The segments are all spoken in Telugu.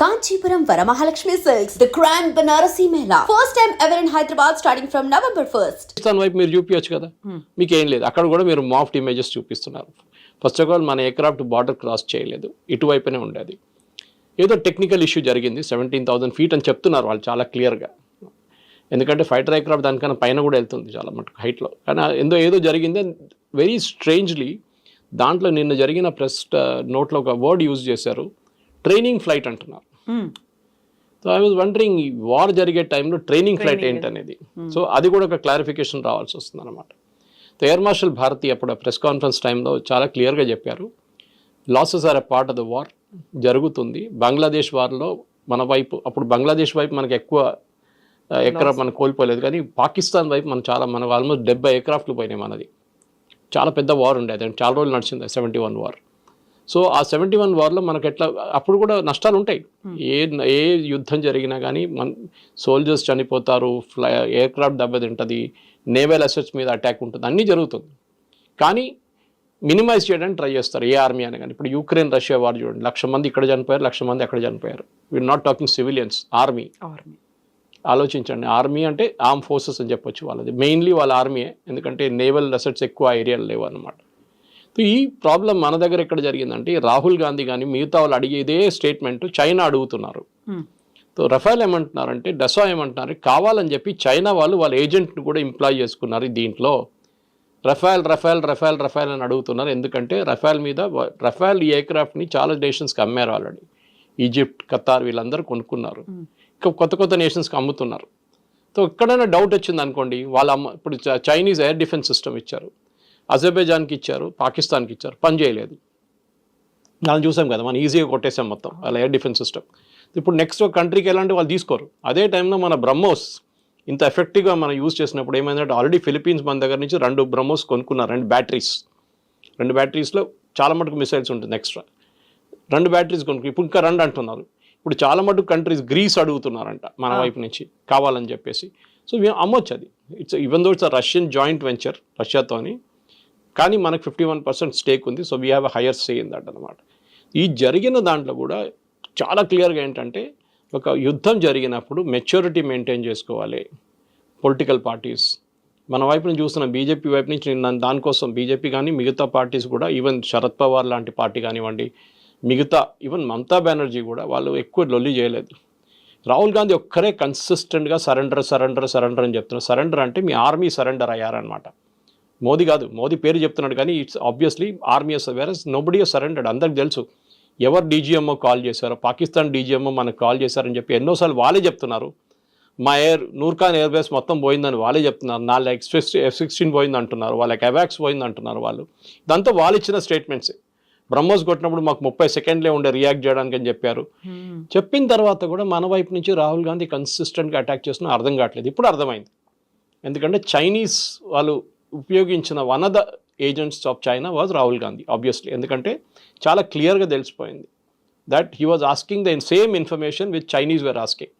Kanchipuram Varamahalakshmi Silks, the grand Banarasi Mela. First time ever in Hyderabad starting from November 1st. Pakistan వైపు మీరు చూపించచ్చు కదా? మీకు ఏం లేదు. అక్కడ కూడా మీరు మాఫ్ట్ ఇమేజెస్ చూపిస్తున్నారు. ఫస్ట్ ఆఫ్ ఆల్ మన ఎయిర్క్రాఫ్ట్ బార్డర్ క్రాస్ చేయలేదు. ఇటువైపునే ఉండేది. ఏదో టెక్నికల్ ఇష్యూ జరిగింది. సెవెంటీన్ థౌసండ్ ఫీట్ అని చెప్తున్నారు వాళ్ళు చాలా క్లియర్గా ఎందుకంటే ఫైటర్ ఎయిర్క్రాఫ్ట్ దానికన్నా పైన కూడా వెళ్తుంది చాలా మటుకు హైట్లో కానీ ఏదో ఏదో జరిగింది. వెరీ స్ట్రేంజ్లీ దాంట్లో నిన్న జరిగిన ప్రెస్ నోట్లో ఒక వర్డ్ యూజ్ చేశారు. ట్రైనింగ్ ఫ్లైట్ అంటున్నారు. So I was wondering war జరిగే టైంలో ట్రైనింగ్ ఫ్లైట్ ఏంటనేది సో అది కూడా ఒక క్లారిఫికేషన్ రావాల్సి వస్తుంది అనమాట ఎయిర్ మార్షల్ భారతి అప్పుడు ప్రెస్ కాన్ఫరెన్స్ టైంలో చాలా క్లియర్గా చెప్పారు. Losses are a part of the war జరుగుతుంది. బంగ్లాదేశ్ వార్లో మన వైపు అప్పుడు బంగ్లాదేశ్ వైపు మనకి ఎక్కువ ఎక్కడ మనం కోల్పోలేదు. కానీ పాకిస్తాన్ వైపు మనం చాలా మనకు ఆల్మోస్ట్ డెబ్బై ఎయిర్క్రాఫ్ట్లు పోయినాయి మనది. చాలా పెద్ద వార్ ఉండేది అండ్ చాలా రోజులు నడిచింది. సెవెంటీ వన్ వార్ సో ఆ సెవెంటీ వన్ వార్లో మనకు ఎట్లా అప్పుడు కూడా నష్టాలు ఉంటాయి ఏ ఏ యుద్ధం జరిగినా కానీ మన సోల్జర్స్ చనిపోతారు ఫ్లై ఎయిర్క్రాఫ్ట్ దెబ్బతింటుంది నేవల్ అసెట్స్ మీద అటాక్ ఉంటుంది అన్నీ జరుగుతుంది. కానీ మినిమైజ్ చేయడానికి ట్రై చేస్తారు ఏ ఆర్మీ అని కానీ ఇప్పుడు యూక్రెయిన్ రష్యా వార్ చూడండి లక్ష మంది ఇక్కడ చనిపోయారు లక్ష మంది అక్కడ చనిపోయారు. We're not talking civilians army. ఆలోచించండి ఆర్మీ అంటే ఆర్మ్ ఫోర్సెస్ అని చెప్పొచ్చు వాళ్ళది. మెయిన్లీ వాళ్ళ ఆర్మీయే ఎందుకంటే నేవల్ అసెట్స్ ఎక్కువ ఏరియాలు లేవు అనమాట ఈ ప్రాబ్లం మన దగ్గర ఎక్కడ జరిగిందంటే రాహుల్ గాంధీ కానీ మిగతా వాళ్ళు అడిగే ఇదే స్టేట్మెంట్ చైనా అడుగుతున్నారు. సో రఫాల్ ఏమంటున్నారంటే డసా ఏమంటున్నారు కావాలని చెప్పి చైనా వాళ్ళు వాళ్ళ ఏజెంట్ని కూడా ఎంప్లాయ్ చేసుకున్నారు దీంట్లో. రఫాల్ రఫాల్ రఫాల్ రఫాల్ అని అడుగుతున్నారు. ఎందుకంటే రఫాల్ మీద రఫాల్ ఈ ఎయిర్క్రాఫ్ట్ని చాలా నేషన్స్కి అమ్మారు ఆల్రెడీ. ఈజిప్ట్ ఖతార్ వీళ్ళందరూ కొనుక్కున్నారు. ఇంకా కొత్త కొత్త నేషన్స్కి అమ్ముతున్నారు. సో ఎక్కడైనా డౌట్ వచ్చింది అనుకోండి వాళ్ళ అమ్మ ఇప్పుడు చైనీస్ ఎయిర్ డిఫెన్స్ సిస్టమ్ ఇచ్చారు. అజర్బైజాన్కి ఇచ్చారు పాకిస్తాన్కి ఇచ్చారు పని చేయలేదు. మనం చూసాం కదా మనం ఈజీగా కొట్టేసాం మొత్తం వాళ్ళ ఎయిర్ డిఫెన్స్ సిస్టమ్ ఇప్పుడు నెక్స్ట్ ఒక కంట్రీకి ఎలాంటి వాళ్ళు తీసుకోరు. అదే టైంలో మన బ్రహ్మోస్ ఇంత ఎఫెక్టివ్గా మనం యూజ్ చేసినప్పుడు ఏమైందంటే ఆల్రెడీ ఫిలిపీన్స్ మన దగ్గర నుంచి రెండు బ్రహ్మోస్ కొనుక్కున్నారు రెండు బ్యాటరీస్ రెండు బ్యాటరీస్లో చాలా మటుకు మిసైల్స్ ఉంటుంది ఎక్స్ట్రా రెండు బ్యాటరీస్ కొనుక్కు ఇప్పుడు ఇంకా రెండు అంటున్నారు. ఇప్పుడు చాలా మటుకు కంట్రీస్ గ్రీస్ అడుగుతున్నారంట మన వైపు నుంచి కావాలని చెప్పేసి. సో మేము అమ్మొచ్చు అది. It's even though it's Russian joint venture రష్యాతోని కానీ మనకు ఫిఫ్టీ వన్ పర్సెంట్ స్టేక్ ఉంది so we have higher say in that అనమాట ఈ జరిగిన దాంట్లో కూడా చాలా క్లియర్గా ఏంటంటే ఒక యుద్ధం జరిగినప్పుడు మెచ్యూరిటీ మెయింటైన్ చేసుకోవాలి పొలిటికల్ పార్టీస్ మన వైపు నుంచి చూస్తున్న బీజేపీ వైపు నుంచి నేను దానికోసం బీజేపీ కానీ మిగతా పార్టీస్ కూడా ఈవెన్ శరద్ పవార్ లాంటి పార్టీ కానివ్వండి మిగతా ఈవెన్ మమతా బెనర్జీ కూడా వాళ్ళు ఎక్కువ లొల్లి చేయలేదు. రాహుల్ గాంధీ ఒక్కరే కన్సిస్టెంట్గా సరెండర్ సరెండర్ సరెండర్ అని చెప్తున్నారు. సరెండర్ అంటే మీ ఆర్మీ సరెండర్ అయ్యారనమాట మోదీ కాదు మోదీ పేరు చెప్తున్నాడు కానీ it's obviously army whereas nobody surrendered అందరికి తెలుసు. ఎవరు డీజీఎంఓ కాల్ చేశారో పాకిస్తాన్ డీజీఎంఓ మనకు కాల్ చేశారని చెప్పి ఎన్నోసార్లు వాళ్ళే చెప్తున్నారు. మా ఎయిర్ నూర్ఖాన్ ఎయిర్ బేస్ మొత్తం పోయిందని వాళ్ళే చెప్తున్నారు. నాలుగు ఎక్స్ ఎఫ్ సిక్స్టీన్ పోయింది అంటున్నారు వాళ్ళకి అవాక్స్ పోయింది అంటున్నారు వాళ్ళు. ఇదంతా వాళ్ళు ఇచ్చిన స్టేట్మెంట్స్ బ్రహ్మోస్ కొట్టినప్పుడు మాకు ముప్పై సెకండ్లే ఉండే రియాక్ట్ చేయడానికి అని చెప్పారు. చెప్పిన తర్వాత కూడా మన వైపు నుంచి రాహుల్ గాంధీ కన్సిస్టెంట్గా అటాక్ చేస్తున్నా అర్థం కావట్లేదు. ఇప్పుడు అర్థమైంది. ఎందుకంటే చైనీస్ వాళ్ళు ఉపయోగించిన one of the agents of China was Rahul Gandhi obviously ఎందుకంటే చాలా క్లియర్గా తెలిసిపోయింది that he was asking the same information with Chinese were asking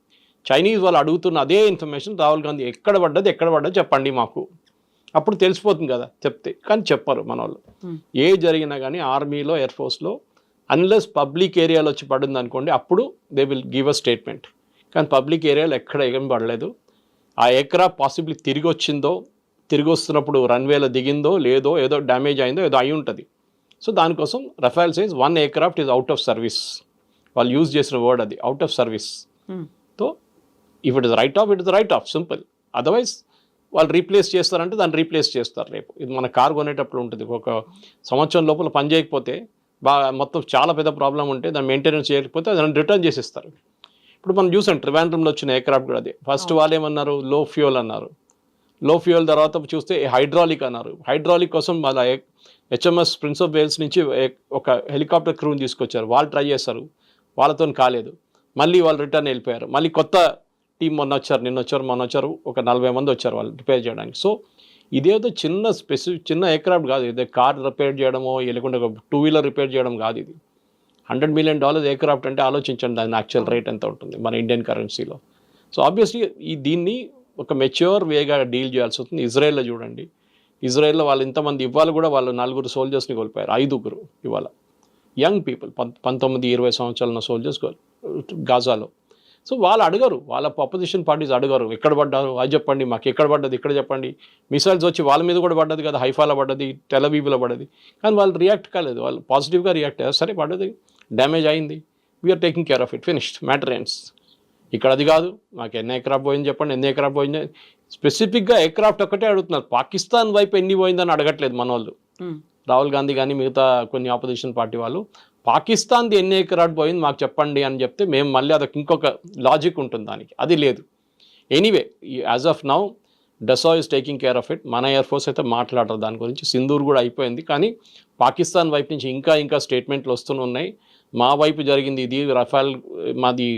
Chinese వాళ్ళు అడుగుతున్న అదే ఇన్ఫర్మేషన్ రాహుల్ గాంధీ ఎక్కడ పడ్డది ఎక్కడ పడ్డది చెప్పండి మాకు. అప్పుడు తెలిసిపోతుంది కదా చెప్తే. కానీ చెప్పరు మన వాళ్ళు ఏ జరిగినా కానీ ఆర్మీలో ఎయిర్ ఫోర్స్లో అన్లెస్ పబ్లిక్ ఏరియాలో వచ్చి పడింది అనుకోండి అప్పుడు they will give a statement కానీ పబ్లిక్ ఏరియాలో ఎక్కడ ఏం పడలేదు. ఆ ఎయిర్క్రాఫ్ట్ పాసిబ్లీ తిరిగి వచ్చిందో తిరిగి వస్తున్నప్పుడు రన్వేలో దిగిందో లేదో ఏదో డ్యామేజ్ అయిందో ఏదో అయి ఉంటుంది. సో దానికోసం Rafale says one aircraft is out of service వాళ్ళు యూజ్ చేసిన వర్డ్ అది out of service so if it is write off it is write off simple otherwise వాళ్ళు రీప్లేస్ చేస్తారంటే దాన్ని రీప్లేస్ చేస్తారు రేపు. ఇది మన కార్ కొనేటప్పుడు ఉంటుంది. ఒక సంవత్సరం లోపల పని చేయకపోతే బాగా మొత్తం చాలా పెద్ద ప్రాబ్లం ఉంటే దాన్ని మెయింటెనెన్స్ చేయకపోతే దాన్ని రిటర్న్ చేసిస్తారు. ఇప్పుడు మనం చూసాం ట్రివాండ్రంలో వచ్చిన ఎయిర్క్రాఫ్ట్ కూడా అదే. ఫస్ట్ వాళ్ళు ఏమన్నారు? లో ఫ్యూయల్ అన్నారు. లో ఫ్యూయల్ తర్వాత చూస్తే హైడ్రాలిక్ అన్నారు. హైడ్రాలిక్ కోసం వాళ్ళ హెచ్ఎంఎస్ ప్రిన్స్ ఆఫ్ వేల్స్ నుంచి ఒక హెలికాప్టర్ క్రూని తీసుకొచ్చారు. వాళ్ళు ట్రై చేశారు. వాళ్ళతో కాలేదు. మళ్ళీ వాళ్ళు రిటర్న్ వెళ్ళిపోయారు. మళ్ళీ కొత్త టీం మొన్న వచ్చారు. నిన్న వచ్చారు మొన్న వచ్చారు. ఒక నలభై మంది వచ్చారు వాళ్ళు రిపేర్ చేయడానికి. సో ఇదేదో చిన్న స్పెసిఫిక్ చిన్న ఎయిర్క్రాఫ్ట్ కాదు. ఇదే కార్ రిపేర్ చేయడమో లేకుంటే ఒక టూ వీలర్ రిపేర్ చేయడం కాదు ఇది. హండ్రెడ్ మిలియన్ డాలర్స్ ఎయిర్క్రాఫ్ట్ అంటే ఆలోచించండి దాని యాక్చువల్ రేట్ ఎంత ఉంటుంది మన ఇండియన్ కరెన్సీలో సో ఆబ్వియస్లీ ఈ దీన్ని ఒక మెచ్యూర్ వేగా డీల్ చేయాల్సి వస్తుంది. ఇజ్రాయెల్లో చూడండి. ఇజ్రాయెల్లో వాళ్ళు ఇంతమంది ఇవాళ కూడా వాళ్ళు నలుగురు సోల్జర్స్ని కోల్పోయారు. ఐదుగురు ఇవాళ. యంగ్ పీపుల్ పంతొమ్మిది ఇరవై సంవత్సరాల ఉన్న సోల్జర్స్ గాజాలో. సో వాళ్ళు అడగరు. వాళ్ళ అపోజిషన్ పార్టీస్ అడగరు. ఎక్కడ పడ్డారు? అది చెప్పండి. మాకు ఎక్కడ పడ్డది? ఇక్కడ చెప్పండి. మిసైల్స్ వచ్చి వాళ్ళ మీద కూడా పడ్డది కదా. హైఫాలో పడ్డది టెలవీవ్లో పడ్డది. కానీ వాళ్ళు రియాక్ట్ కాలేదు. వాళ్ళు పాజిటివ్గా రియాక్ట్ అయ్యారు. సరే పడ్డది. డ్యామేజ్ అయింది. We're taking care of it finished matter ends ఇక్కడ అది కాదు మాకు ఎన్ని ఎకరాఫ్ట్ పోయింది చెప్పండి ఎన్ని ఎకరాఫ్ట్ పోయింది? స్పెసిఫిక్గా ఎయిర్క్రాఫ్ట్ ఒక్కటే అడుగుతున్నారు. పాకిస్తాన్ వైపు ఎన్ని పోయిందని అడగట్లేదు మన వాళ్ళు రాహుల్ గాంధీ కానీ మిగతా కొన్ని ఆపోజిషన్ పార్టీ వాళ్ళు పాకిస్తాన్ది ఎన్ని ఎకరాట్ పోయింది మాకు చెప్పండి అని చెప్తే మేము మళ్ళీ అదొక ఇంకొక లాజిక్ ఉంటుంది దానికి. అది లేదు. Anyway as of now డెసా is taking care of it మన ఎయిర్ ఫోర్స్ అయితే మాట్లాడరు దాని గురించి. సింధూర్ కూడా అయిపోయింది. కానీ పాకిస్తాన్ వైపు నుంచి ఇంకా ఇంకా స్టేట్మెంట్లు వస్తూనే ఉన్నాయి. మా వైపు జరిగింది ఇది రఫాల్ మాది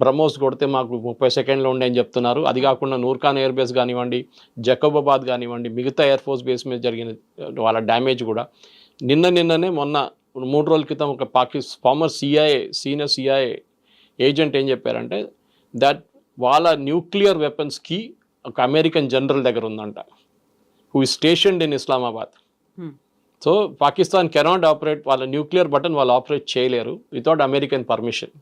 బ్రహ్మోస్ కొడితే మాకు ముప్పై సెకండ్లో ఉండే అని చెప్తున్నారు. అది కాకుండా నూర్ఖాన్ ఎయిర్ బేస్ కానివ్వండి జకోబాబాద్ కానివ్వండి మిగతా ఎయిర్ ఫోర్స్ బేస్ మీద జరిగిన వాళ్ళ డ్యామేజ్ కూడా నిన్న నిన్ననే మొన్న మూడు రోజుల క్రితం ఒక పాకిస్ former CIA senior CIA agent ఏం చెప్పారంటే దట్ వాళ్ళ న్యూక్లియర్ వెపన్స్కి ఒక అమెరికన్ జనరల్ దగ్గర ఉందంట who is stationed in Islamabad so Pakistan cannot operate వాళ్ళ న్యూక్లియర్ బటన్ వాళ్ళు ఆపరేట్ చేయలేరు వితౌట్ అమెరికన్ పర్మిషన్.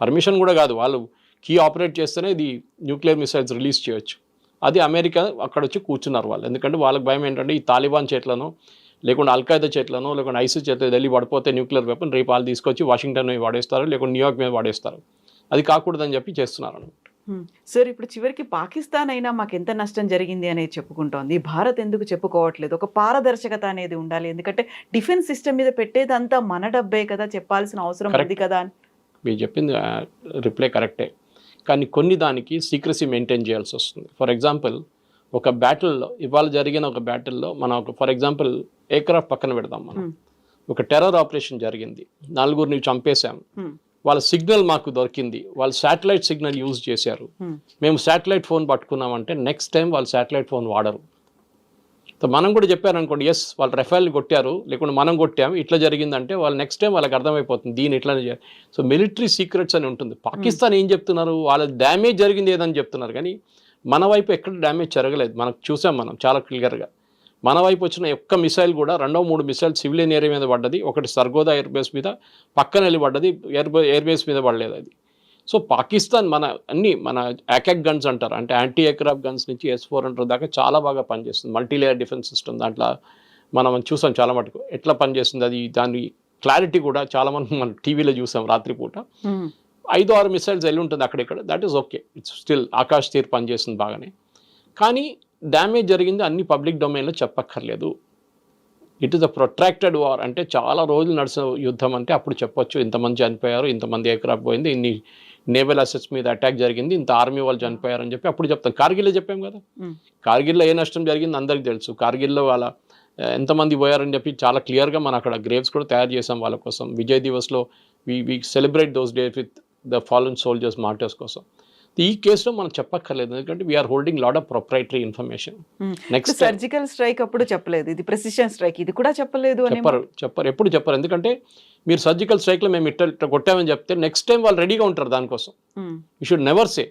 పర్మిషన్ కూడా కాదు. వాళ్ళు కీ ఆపరేట్ చేస్తేనే ఇది న్యూక్లియర్ మిసైల్స్ రిలీజ్ చేయొచ్చు. అది అమెరికా అక్కడ వచ్చి కూర్చున్నారు వాళ్ళు. ఎందుకంటే వాళ్ళకి భయం ఏంటంటే ఈ తాలిబాన్ చేట్లను లేకుంటే అల్ఖాయిదా చేట్లను లేకుంటే ఐసిస్ చేతులు వెళ్ళి పడిపోతే న్యూక్లియర్ వెపన్ రేపు వాళ్ళు తీసుకొచ్చి వాషింగ్టన్ మీద వాడేస్తారు లేకుంటే న్యూయార్క్ మీద వాడేస్తారు. అది కాకూడదని చెప్పి చేస్తున్నారు అన్నమాట. ఉమ్. సార్ ఇప్పుడు చివరికి పాకిస్తాన్ అయినా మాకు ఎంత నష్టం జరిగింది అనేది చెప్పుకుంటోంది. భారత్ ఎందుకు చెప్పుకోవట్లేదు? ఒక పారదర్శకత అనేది ఉండాలి. ఎందుకంటే డిఫెన్స్ సిస్టమ్ మీద పెట్టేదంతా మన డబ్బే కదా చెప్పాల్సిన అవసరం. ఉంది కదా అని. మీరు చెప్పింది రిప్లై కరెక్టే కానీ కొన్ని దానికి సీక్రసీ మెయింటైన్ చేయాల్సి వస్తుంది. ఫర్ ఎగ్జాంపుల్ ఒక బ్యాటిల్లో ఇవాళ జరిగిన ఒక బ్యాటిల్లో మనం ఒక ఫర్ ఎగ్జాంపుల్ ఎయిర్క్రాఫ్ట్ పక్కన పెడదాం మనం. ఒక టెర్రర్ ఆపరేషన్ జరిగింది. నలుగురిని చంపేశాం. వాళ్ళ సిగ్నల్ మాకు దొరికింది. వాళ్ళు శాటిలైట్ సిగ్నల్ యూజ్ చేశారు. మేము శాటిలైట్ ఫోన్ పట్టుకున్నామంటే నెక్స్ట్ టైం వాళ్ళు శాటిలైట్ ఫోన్ వాడరు. సో మనం కూడా చెప్పారు అనుకోండి ఎస్ వాళ్ళు రెఫైల్ కొట్టారు లేకుంటే మనం కొట్టాము ఇట్లా జరిగిందంటే వాళ్ళు నెక్స్ట్ టైం వాళ్ళకి అర్థమైపోతుంది దీని ఇట్లానే సో మిలిటరీ సీక్రెట్స్ అని ఉంటుంది. పాకిస్తాన్ ఏం చెప్తున్నారు? వాళ్ళ డ్యామేజ్ జరిగింది ఏదని చెప్తున్నారు. కానీ మన వైపు ఎక్కడ డ్యామేజ్ జరగలేదు. మనకు చూసాం మనం చాలా క్లియర్గా. మన వైపు వచ్చిన ఒక్క మిసైల్ కూడా రెండో మూడు మిసైల్ సివిలియన్ ఏరియా మీద పడ్డది. ఒకటి సర్గోదా ఎయిర్ బేస్ మీద పక్కన వెళ్ళి పడ్డది ఎయిర్ ఎయిర్ బేస్ మీద పడలేదు అది. సో పాకిస్తాన్ మన అన్ని మన యాకాక్ గన్స్ అంటారు. అంటే యాంటీ ఎయిర్క్రాఫ్ట్ గన్స్ నుంచి ఎస్ ఫోర్ హండ్రెడ్ దాకా చాలా బాగా పనిచేస్తుంది. మల్టీ లేయర్ డిఫెన్స్ సిస్టమ్ దాంట్లో మనం చూసాం చాలా మటుకు. ఎట్లా పనిచేస్తుంది అది? దాని క్లారిటీ కూడా చాలా మంది మనం టీవీలో చూసాం రాత్రిపూట. ఐదు ఆరు మిసైల్స్ వెళ్ళి ఉంటుంది అక్కడిక్కడ. That is okay it's still Akashteer పనిచేస్తుంది బాగానే. కానీ డ్యామేజ్ జరిగింది అన్ని పబ్లిక్ డొమైన్లో చెప్పక్కర్లేదు. It is a protracted war అంటే చాలా రోజులు నడిచిన యుద్ధం అంటే అప్పుడు చెప్పొచ్చు. ఇంతమంది చనిపోయారు ఇంతమంది ఎయిర్క్రాఫ్ట్ పోయింది ఇన్ని నేవల్ అసెట్స్ మీద అటాక్ జరిగింది ఇంత ఆర్మీ వాళ్ళు చనిపోయారు అని చెప్పి అప్పుడు చెప్తాం. కార్గిల్లో చెప్పాం కదా. కార్గిల్లో ఏ నష్టం జరిగింది అందరికీ తెలుసు. కార్గిల్లో వాళ్ళ ఎంతమంది పోయారని చెప్పి చాలా క్లియర్గా మనం అక్కడ గ్రేవ్స్ కూడా తయారు చేసాం వాళ్ళ కోసం. Vijay దివస్లో we we celebrate those days with the fallen soldiers martyrs కోసం. ఈ కేసులో మనం చెప్పక్కర్లేదు. ఎందుకంటే we're holding load of proprietary information. Next surgical strike అప్పుడు చెప్పలేదు. ఇది ప్రెసిషన్ స్ట్రైక్ ఇది కూడా చెప్పలేదు అని చెప్పరు. చెప్పరు. ఎప్పుడు చెప్పరు. ఎందుకంటే మీరు సర్జికల్ స్ట్రైక్లో మేము ఇట్ట కొట్టామని చెప్తే నెక్స్ట్ టైం వాళ్ళు రెడీగా ఉంటారు దానికోసం. యూ షుడ్ నెవర్ సే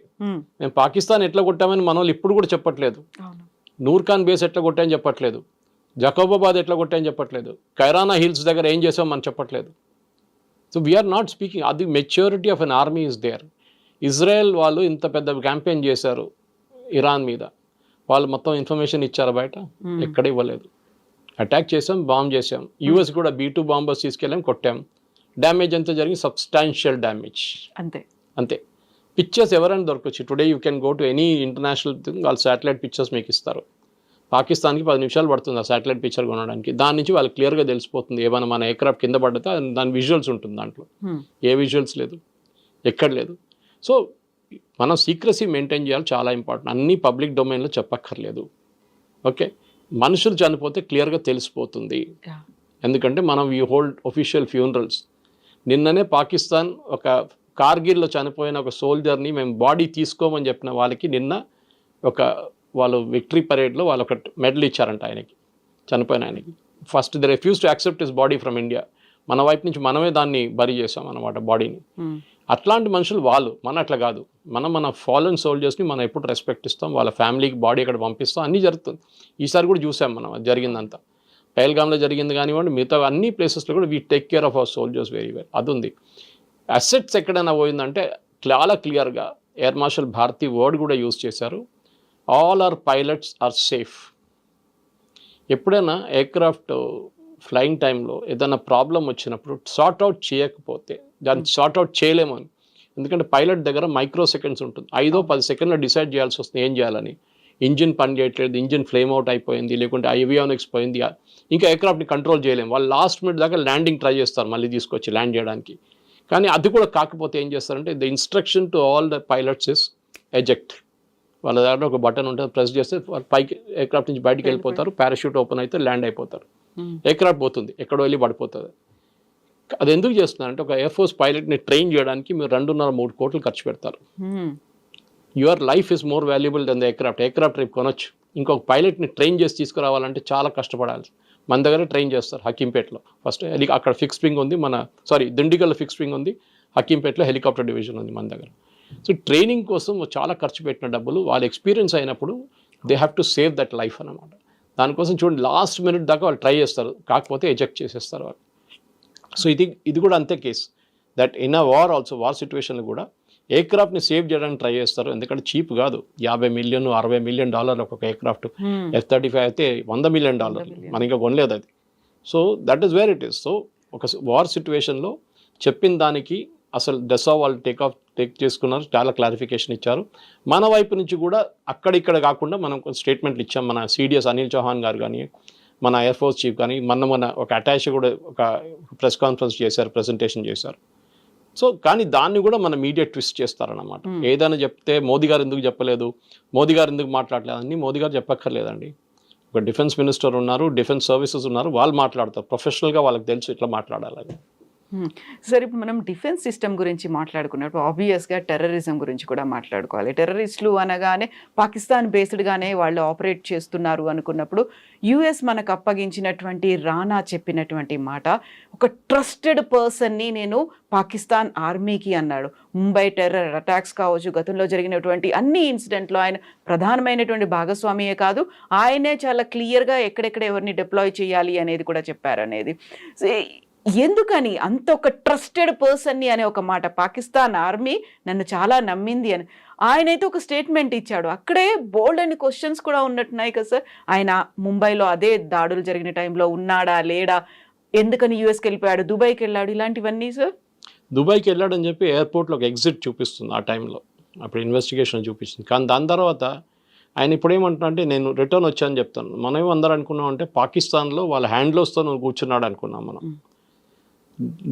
మేము పాకిస్తాన్ ఎట్లా కొట్టామని మన వాళ్ళు ఇప్పుడు కూడా చెప్పట్లేదు. అవును. నూర్ ఖాన్ బేస్ ఎట్లా కొట్టాయని చెప్పట్లేదు. జకోబాబాద్ ఎట్లా కొట్టాయని చెప్పట్లేదు. కైరానా హిల్స్ దగ్గర ఏం చేసాం మనం చెప్పట్లేదు సో వీఆర్ నాట్ స్పీకింగ్ అది maturity of an army is there Israel వాళ్ళు ఇంత పెద్ద క్యాంపెయిన్ చేశారు ఇరాన్ మీద. వాళ్ళు మొత్తం ఇన్ఫర్మేషన్ ఇచ్చారు బయట. ఎక్కడ ఇవ్వలేదు. అటాక్ చేసాం బాంబ్ చేసాం యూఎస్ కూడా బీ టూ బాంబర్స్ తీసుకెళ్ళాం కొట్టాం. డ్యామేజ్ ఎంత జరిగింది సబ్స్టాన్షియల్ డ్యామేజ్. అంతే. అంతే. పిక్చర్స్ ఎవరైనా దొరకచ్చు today you can go to any international thing వాళ్ళు శాటిలైట్ పిక్చర్స్ మీకు ఇస్తారు. పాకిస్తాన్కి పది నిమిషాలు పడుతుంది ఆ శాటిలైట్ పిక్చర్ కొనడానికి. దాని నుంచి వాళ్ళకి క్లియర్గా తెలిసిపోతుంది ఏమైనా మన ఎయిర్క్రాఫ్ట్ కింద పడితే దాని విజువల్స్ ఉంటుంది దాంట్లో. ఏ విజువల్స్ లేదు ఎక్కడ లేదు. సో మనం సీక్రసీ మెయింటైన్ చేయాలి చాలా ఇంపార్టెంట్ అన్ని పబ్లిక్ డొమైన్లో చెప్పక్కర్లేదు. ఓకే మనుషులు చనిపోతే క్లియర్గా తెలిసిపోతుంది. ఎందుకంటే మనం ఈ హోల్డ్ ఒఫీషియల్ ఫ్యూనరల్స్ నిన్ననే పాకిస్తాన్ ఒక కార్గిల్లో చనిపోయిన ఒక సోల్జర్ని మేము బాడీ తీసుకోమని చెప్పిన వాళ్ళకి నిన్న ఒక వాళ్ళు విక్టరీ పరేడ్లో వాళ్ళు ఒక మెడల్ ఇచ్చారంట ఆయనకి. చనిపోయిన ఆయనకి. First the refuse to accept his body from India మన వైపు నుంచి మనమే దాన్ని బరీ చేసాం అనమాట బాడీని. అట్లాంటి మనుషులు వాళ్ళు మన అట్లా కాదు. మనం మన ఫాలన్ సోల్జర్స్ని మనం ఎప్పుడు రెస్పెక్ట్ ఇస్తాం వాళ్ళ ఫ్యామిలీకి బాడీ ఇక్కడ పంపిస్తాం అన్నీ జరుగుతుంది. ఈసారి కూడా చూసాం మనం అది జరిగిందంతా. పహల్గామ్లో జరిగింది కానివ్వండి మిగతా అన్ని ప్లేసెస్లో కూడా we take care of our soldiers very well అది ఉంది. అసెట్స్ ఎక్కడైనా పోయిందంటే చాలా క్లియర్గా ఎయిర్ మార్షల్ భారతి వర్డ్ కూడా యూజ్ చేశారు. All our pilots are safe ఎప్పుడైనా ఎయిర్క్రాఫ్ట్ ఫ్లయింగ్ టైంలో ఏదైనా ప్రాబ్లం వచ్చినప్పుడు సార్ట్ అవుట్ చేయకపోతే దాన్ని సార్ట్ అవుట్ చేయలేము అని. ఎందుకంటే పైలట్ దగ్గర మైక్రో సెకండ్స్ ఉంటుంది. ఐదో పది సెకండ్లో డిసైడ్ చేయాల్సి వస్తుంది ఏం చేయాలని. ఇంజిన్ పని చేయట్లేదు ఇంజిన్ ఫ్లేమ్ అవుట్ అయిపోయింది లేకుంటే ఐవియానిక్స్ పోయింది ఇంకా ఎయిర్క్రాఫ్ట్ని కంట్రోల్ చేయలేము. వాళ్ళు లాస్ట్ మినిట్ దాకా ల్యాండింగ్ ట్రై చేస్తారు మళ్ళీ తీసుకొచ్చి ల్యాండ్ చేయడానికి. కానీ అది కూడా కాకపోతే ఏం చేస్తారంటే the instruction to all the pilots is eject వాళ్ళ దగ్గర ఒక బటన్ ఉంటుంది ప్రెస్ చేస్తే వాళ్ళు పైకి ఎయిర్క్రాఫ్ట్ నుంచి బయటికి వెళ్ళిపోతారు. పారాషూట్ ఓపెన్ అయితే ల్యాండ్ అయిపోతారు. Hmm. ఎయిర్క్రాఫ్ట్ పోతుంది ఎక్కడో వెళ్ళి పడిపోతుంది. అది ఎందుకు చేస్తున్నారంటే ఒక ఎయిర్ ఫోర్స్ పైలట్ని ట్రైన్ చేయడానికి మీరు రెండున్నర మూడు కోట్లు ఖర్చు పెడతారు. Hmm. Your life is more valuable than the aircraft aircraft రేపు కొనొచ్చు. ఇంకొక పైలట్ని ట్రైన్ చేసి తీసుకురావాలంటే చాలా కష్టపడాలి. మన దగ్గర ట్రైన్ చేస్తారు హకీంపేటలో. ఫస్ట్ హెలి అక్కడ ఫిక్స్ వింగ్ ఉంది మన సారీ దిండిగల్లో ఫిక్స్ వింగ్ ఉంది. హకీంపేటలో హెలికాప్టర్ డివిజన్ ఉంది మన దగ్గర. సో ట్రైనింగ్ కోసం చాలా ఖర్చు పెట్టిన డబ్బులు వాళ్ళ ఎక్స్పీరియన్స్ అయినప్పుడు they have to save that life అన్నమాట. దానికోసం చూడండి లాస్ట్ మినిట్ దాకా వాళ్ళు ట్రై చేస్తారు. కాకపోతే ఎజెక్ట్ చేసేస్తారు వాళ్ళు. సో ఇది ఇది కూడా అంతే case that in a war also war సిచ్యువేషన్లో కూడా ఎయిర్క్రాఫ్ట్ని సేవ్ చేయడానికి ట్రై చేస్తారు? ఎందుకంటే చీప్ కాదు. యాభై మిలియన్ అరవై మిలియన్ డాలర్ ఒక్కొక్క ఎయిర్క్రాఫ్ట్. ఎఫ్ థర్టీ ఫైవ్ అయితే వంద మిలియన్ డాలర్ మనం ఇంకా కొనలేదు అది. So that is where it is so ఒక వార్ సిచ్యువేషన్లో చెప్పిన దానికి అసలు డెసా వాళ్ళు టేక్ ఆఫ్ టేక్ చేసుకున్నారు. చాలా క్లారిఫికేషన్ ఇచ్చారు. మన వైపు నుంచి కూడా అక్కడిక్కడ కాకుండా మనం స్టేట్మెంట్లు ఇచ్చాం. మన సిడిఎస్ అనిల్ చౌహాన్ గారు కానీ మన ఎయిర్ ఫోర్స్ చీఫ్ కానీ మన మన ఒక అటాచ్ కూడా ఒక ప్రెస్ కాన్ఫరెన్స్ చేశారు ప్రెజెంటేషన్ చేశారు. సో కానీ దాన్ని కూడా మన మీడియా ట్విస్ట్ చేస్తారన్నమాట. ఏదైనా చెప్తే మోదీ గారు ఎందుకు చెప్పలేదు? మోదీ గారు ఎందుకు మాట్లాడలేదు? అని మోదీ గారు చెప్పక్కర్లేదండి. ఒక డిఫెన్స్ మినిస్టర్ ఉన్నారు డిఫెన్స్ సర్వీసెస్ ఉన్నారు వాళ్ళు మాట్లాడతారు. ప్రొఫెషనల్గా వాళ్ళకి తెలుసు ఇట్లా మాట్లాడాలని. Hmm. సార్ ఇప్పుడు మనం డిఫెన్స్ సిస్టమ్ గురించి మాట్లాడుకున్నప్పుడు ఆబ్వియస్గా టెర్రరిజం గురించి కూడా మాట్లాడుకోవాలి. టెర్రరిస్టులు అనగానే పాకిస్తాన్ బేస్డ్గానే వాళ్ళు ఆపరేట్ చేస్తున్నారు అనుకున్నప్పుడు యుఎస్ మనకు అప్పగించినటువంటి రానా చెప్పినటువంటి మాట ఒక ట్రస్టెడ్ పర్సన్ని నేను పాకిస్తాన్ ఆర్మీకి అన్నాడు. ముంబై టెర్రర్ అటాక్స్ కావచ్చు గతంలో జరిగినటువంటి అన్ని ఇన్సిడెంట్లో ఆయన ప్రధానమైనటువంటి భాగస్వామియే కాదు ఆయనే చాలా క్లియర్గా ఎక్కడెక్కడ ఎవరిని డిప్లాయ్ చేయాలి అనేది కూడా చెప్పారు అనేది ఎందుకని అంత ఒక ట్రస్టెడ్ పర్సన్ని అనే ఒక మాట? పాకిస్తాన్ ఆర్మీ నన్ను చాలా నమ్మింది అని. ఆయన అయితే ఒక స్టేట్మెంట్ ఇచ్చాడు. అక్కడే బోల్డ్ అని క్వశ్చన్స్ కూడా ఉన్నట్టున్నాయి కదా సార్. ఆయన ముంబైలో అదే దాడులు జరిగిన టైంలో ఉన్నాడా లేడా? ఎందుకని యూఎస్కి వెళ్ళిపోయాడు? దుబాయ్కి వెళ్ళాడు? ఇలాంటివన్నీ సార్? దుబాయ్కి వెళ్ళాడని చెప్పి ఎయిర్పోర్ట్లో ఒక ఎగ్జిట్ చూపిస్తుంది ఆ టైంలో. అప్పుడు ఇన్వెస్టిగేషన్ చూపించింది. కానీ దాని తర్వాత ఆయన ఇప్పుడు ఏమంటున్నా అంటే నేను రిటర్న్ వచ్చాను చెప్తాను. మనం ఏమందరూ అనుకున్నాం అంటే పాకిస్తాన్లో వాళ్ళ హ్యాండ్లోస్తో నువ్వు కూర్చున్నాడు అనుకున్నాం మనం.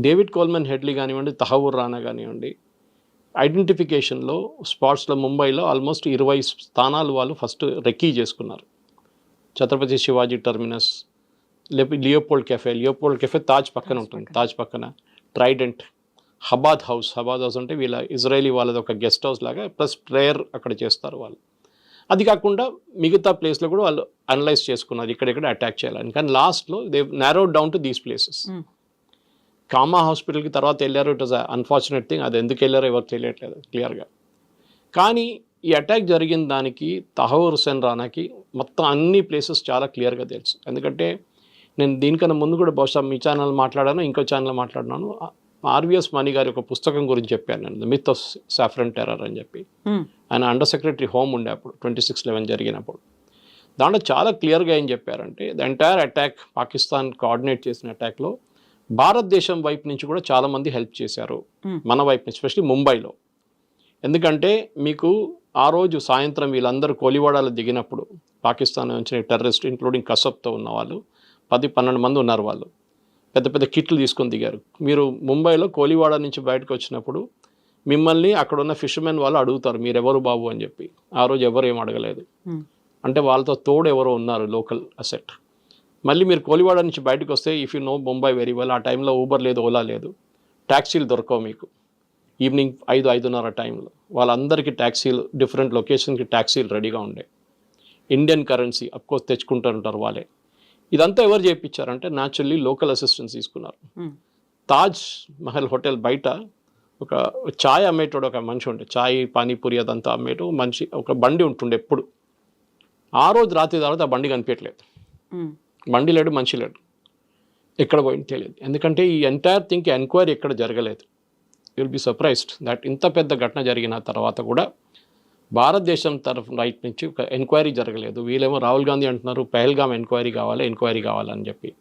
డేవిడ్ కోల్మెన్ హెడ్లీ కానివ్వండి తహవూర్ రానా కానివ్వండి ఐడెంటిఫికేషన్లో స్పాట్స్లో ముంబైలో ఆల్మోస్ట్ ఇరవై స్థానాలు వాళ్ళు ఫస్ట్ రెక్కీ చేసుకున్నారు. ఛత్రపతి శివాజీ టర్మినస్ లేకపోతే Leopold cafe Leopold cafe Taj పక్కన ఉంటుంది తాజ్ పక్కన. Trident Chabad house Chabad house అంటే వీళ్ళ ఇజ్రాయలీ వాళ్ళది ఒక గెస్ట్ హౌస్ లాగా ప్లస్ ప్రేయర్ అక్కడ చేస్తారు వాళ్ళు. అది కాకుండా మిగతా ప్లేస్లో కూడా వాళ్ళు అనలైజ్ చేసుకున్నారు ఇక్కడెక్కడ అటాక్ చేయాలని. కానీ లాస్ట్లో they narrowed down to these places. Cama హాస్పిటల్కి తర్వాత వెళ్ళారు. ఇట్ వాజ్ అన్ఫార్చునేట్ థింగ్ అది ఎందుకు వెళ్ళారో ఎవరు తెలియట్లేదు క్లియర్గా. కానీ ఈ అటాక్ జరిగిన దానికి తహవూర్ హుసేన్ రానాకి మొత్తం అన్ని ప్లేసెస్ చాలా క్లియర్గా తెలుసు. ఎందుకంటే నేను దీనికన్నా ముందు కూడా బహుశా మీ ఛానల్ మాట్లాడాను ఇంకో ఛానల్ మాట్లాడినాను ఆర్విఎస్ మణి గారి ఒక పుస్తకం గురించి చెప్పాను నేను. మిత్ ఆఫ్ సాఫ్రన్ టెర్రర్ అని చెప్పి. Hmm. ఆయన అండర్ సెక్రటరీ హోమ్ ఉండే అప్పుడు ట్వంటీ సిక్స్ లెవెన్ జరిగినప్పుడు. దాంట్లో చాలా క్లియర్గా ఏం చెప్పారంటే the entire attack Pakistan coordinate చేసిన అటాక్లో భారతదేశం వైపు నుంచి కూడా చాలామంది హెల్ప్ చేశారు. మన వైపు నుంచి ఎస్పెషలీ ముంబైలో. ఎందుకంటే మీకు ఆ రోజు సాయంత్రం వీళ్ళందరూ కోలివాడాలో దిగినప్పుడు పాకిస్తాన్ నుంచి టెర్రరిస్ట్ ఇంక్లూడింగ్ కసబ్తో ఉన్న వాళ్ళు పది పన్నెండు మంది ఉన్నారు వాళ్ళు. పెద్ద పెద్ద కిట్లు తీసుకొని దిగారు. మీరు ముంబైలో కోలివాడ నుంచి బయటకు వచ్చినప్పుడు మిమ్మల్ని అక్కడ ఉన్న ఫిషర్మెన్ వాళ్ళు అడుగుతారు మీరు ఎవరు బాబు? అని చెప్పి. ఆ రోజు ఎవరు ఏం అడగలేదు. అంటే వాళ్ళతో తోడు ఎవరో ఉన్నారు లోకల్ అసెట్. మళ్ళీ మీరు కోలివాడ నుంచి బయటకు వస్తే if you know Mumbai very well ఆ టైంలో ఊబర్ లేదు ఓలా లేదు. ట్యాక్సీలు దొరకవు మీకు. ఈవినింగ్ ఐదు ఐదున్నర టైంలో. వాళ్ళందరికీ ట్యాక్సీలు డిఫరెంట్ లొకేషన్కి ట్యాక్సీలు రెడీగా ఉండే. ఇండియన్ కరెన్సీ అఫ్కోర్స్ తెచ్చుకుంటూ ఉంటారు వాళ్ళే. ఇదంతా ఎవరు చేయించారంటే న్యాచురల్లీ లోకల్ అసిస్టెన్స్ తీసుకున్నారు. Hmm. తాజ్ మహల్ హోటల్ బయట ఒక ఛాయ్ అమ్మేటోడు ఒక మనిషి ఉండే. ఛాయ్ పానీపూరి అదంతా అమ్మేటో మనిషి ఒక బండి ఉంటుండే ఎప్పుడు. ఆ రోజు రాత్రి తర్వాత ఆ బండి కనిపించట్లేదు. Hmm. లేడు మనిషి లేడు ఎక్కడ పోయింది తెలియదు. ఎందుకంటే ఈ ఎంటైర్ థింగ్ ఎంక్వైరీ ఎక్కడ జరగలేదు. విల్ బి సర్ప్రైజ్డ్ దట్ ఇంత పెద్ద ఘటన జరిగిన తర్వాత కూడా భారతదేశం తరఫు రైట్ నుంచి ఒక ఎంక్వైరీ జరగలేదు. వీళ్ళేమో రాహుల్ గాంధీ అంటున్నారు పెహల్గామ్ ఎంక్వైరీ కావాలి ఎంక్వైరీ కావాలని చెప్పి.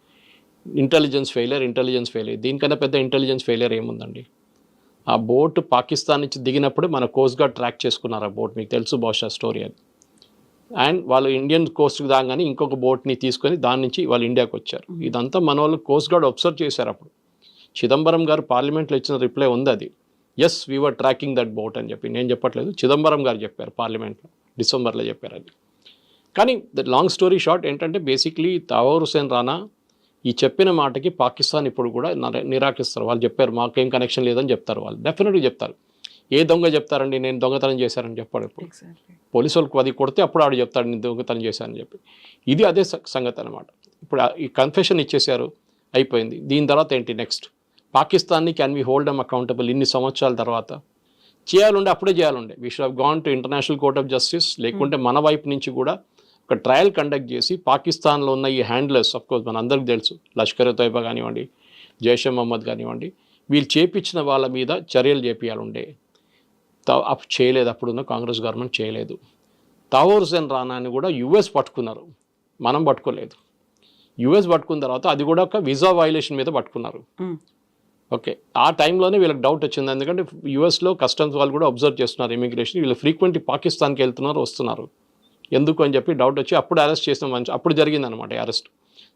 ఇంటెలిజెన్స్ ఫెయిలియర్ ఇంటెలిజెన్స్ ఫెయిలియర్ దీనికన్నా పెద్ద ఇంటెలిజెన్స్ ఫెయిలియర్ ఏముందండి? ఆ బోట్ పాకిస్తాన్ నుంచి దిగినప్పుడు మన కోస్ట్ గార్డ్ ట్రాక్ చేసుకున్నారు ఆ బోట్. మీకు తెలుసు బహుశా స్టోరీ అది. అండ్ వాళ్ళు ఇండియన్ కోస్ట్కి దాగానే ఇంకొక బోట్ని తీసుకొని దాని నుంచి వాళ్ళు ఇండియాకి వచ్చారు. ఇదంతా మన వాళ్ళు కోస్ట్ గార్డ్ అబ్జర్వ్ చేశారు అప్పుడు. చిదంబరం గారు పార్లమెంట్లో ఇచ్చిన రిప్లై ఉంది అది. Yes we're tracking that boat అని చెప్పి. నేను చెప్పట్లేదు. చిదంబరం గారు చెప్పారు పార్లమెంట్లో. డిసెంబర్లో చెప్పారు అది. కానీ ద లాంగ్ స్టోరీ షార్ట్ ఏంటంటే బేసిక్లీ తవర్ హుసేన్ రానా ఈ చెప్పిన మాటకి పాకిస్తాన్ ఇప్పుడు కూడా నర- నిరాకరిస్తారు. వాళ్ళు చెప్పారు మాకేం కనెక్షన్ లేదని చెప్తారు వాళ్ళు. డెఫినెట్గా చెప్తారు. ఏ దొంగ చెప్తారండి? నేను దొంగతనం చేశారని చెప్పాడు ఇప్పుడు. పోలీసు వాళ్ళకి అది కొడితే అప్పుడు ఆడు చెప్తాడు నేను దొంగతనం చేశానని చెప్పి. ఇది అదే సంగతి అనమాట ఇప్పుడు ఈ కన్ఫెషన్ ఇచ్చేశారు అయిపోయింది. దీని తర్వాత ఏంటి నెక్స్ట్ పాకిస్తాన్ని can we hold them accountable ఇన్ని సంవత్సరాల తర్వాత? చేయాలంటే అప్పుడే చేయాలండే. We should gone to international court of justice లేకుంటే మన వైపు నుంచి కూడా ఒక ట్రయల్ కండక్ట్ చేసి పాకిస్తాన్లో ఉన్న ఈ హ్యాండ్లర్స్ ఆఫ్ కోర్స్ మన అందరికీ తెలుసు. లష్కర్ తోయిబా కానివ్వండి జైషే మహమ్మద్ కానివ్వండి వీళ్ళు చేపించిన వాళ్ళ మీద చర్యలు చేపియాలండే తా- అప్ చేయలేదు. అప్పుడున్న కాంగ్రెస్ గవర్నమెంట్ చేయలేదు. తావూర్ హుసేన్ రానాని కూడా యుఎస్ పట్టుకున్నారు. మనం పట్టుకోలేదు. యుఎస్ పట్టుకున్న తర్వాత అది కూడా ఒక వీసా వైలేషన్ మీద పట్టుకున్నారు. ఓకే. ఆ టైంలోనే వీళ్ళకి డౌట్ వచ్చింది. ఎందుకంటే యుఎస్లో కస్టమ్స్ వాళ్ళు కూడా అబ్జర్వ్ చేస్తున్నారు ఇమిగ్రేషన్. వీళ్ళు ఫ్రీక్వెంట్ పాకిస్తాన్కి వెళ్తున్నారు వస్తున్నారు. ఎందుకు అని చెప్పి డౌట్ వచ్చి అప్పుడు అరెస్ట్ చేసిన మంచి అప్పుడు జరిగిందనమాట అరెస్ట్.